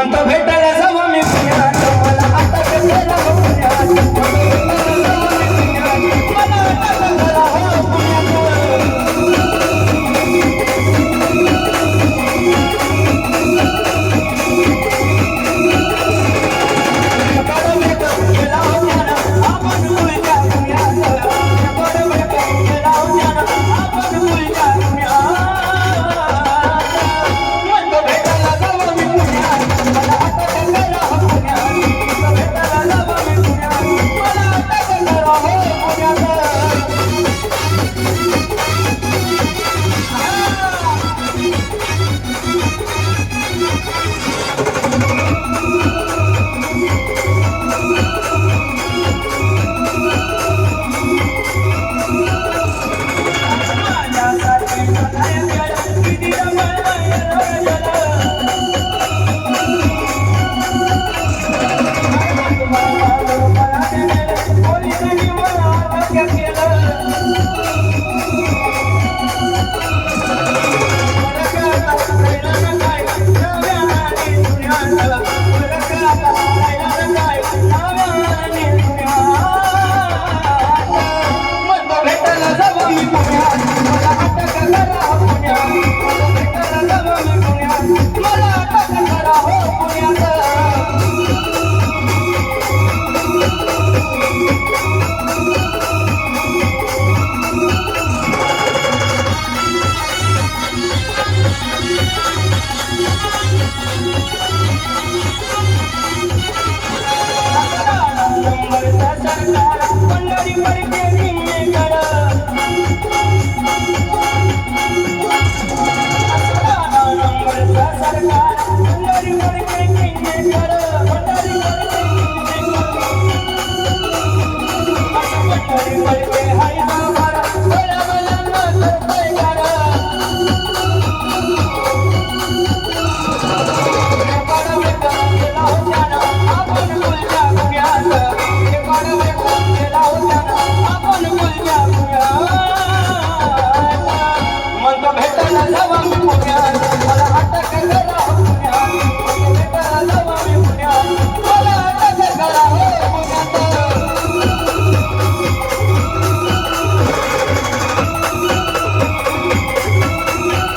श्रीमंत भेटायला जावा मी पुण्याला मला आता कशाला